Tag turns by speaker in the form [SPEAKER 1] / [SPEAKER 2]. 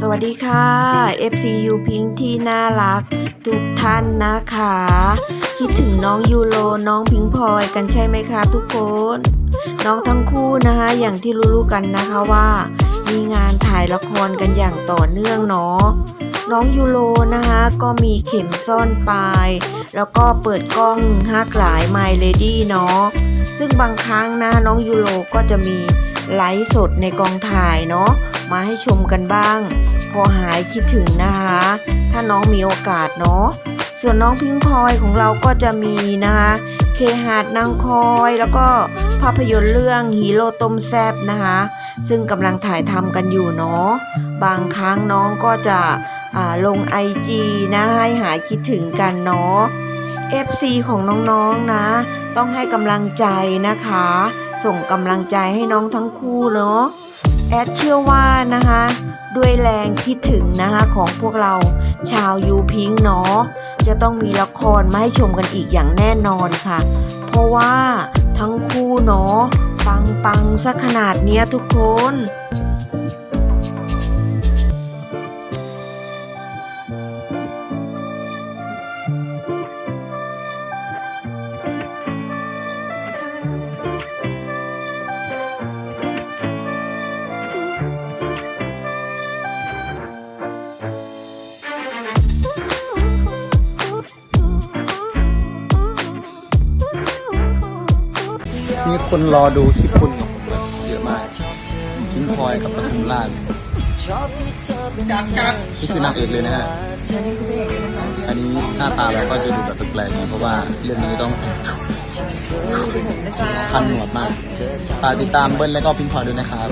[SPEAKER 1] สวัสดีค่ะ FCU พิงค์ที่น่ารัก ทุกท่านนะคะ คิดถึงน้องยูโรน้องพิงพลอยกันใช่ไหมคะทุกคน น้องทั้งคู่นะคะ อย่างที่รู้ๆกันนะคะว่า มีงานถ่ายละครกันอย่างต่อเนื่องเนาะน้องยูโรนะคะก็มีเข็มซ่อนปลาย แล้วก็เปิดกล้องฮักหลาย My Lady เนาะซึ่งบางครั้งนะน้องยูโรก็จะมีไลฟ์สดในกองถ่ายเนาะมาให้ชมกันบ้าง พอหายคิดถึงนะคะ ถ้าน้องมีโอกาสเนาะส่วนน้องพิงพลอยของเราก็จะมีนะคะเคหาดนางคอยแล้วก็ภาพยนตร์เรื่องฮีโร่ต้มแซบนะคะ ซึ่งกำลังถ่ายทำกันอยู่เนาะบางครั้งน้องก็จะอ่าลง IG นะให้หายคิดถึงกันเนาะ FC ของน้องๆนะ ต้องให้กำลังใจนะคะ ส่งกำลังใจให้น้องทั้งคู่เนาะ แอดเชื่อว่านะคะ ด้วยแรงคิดถึงนะคะของพวกเราชาวยูพิงเนาะจะต้องมีละครมาให้ชมกันอีกอย่างแน่นอนค่ะ เพราะว่าทั้งคู่เนาะปังปังซะขนาดเนี้ยทุกคน
[SPEAKER 2] มีคนรอดูคลิปคุณกับผมแบบเยอะมากพิงพลอยกับปทุมราชนี่คือนางเอกเลยนะฮะ อันนี้หน้าตาเราก็จะดูแบบแปลกๆนะเพราะว่าเรื่องนี้ต้องคันหนวดมากฝากติดตามเบิ้ลแล้วก็พิงพลอยด้วยนะครับ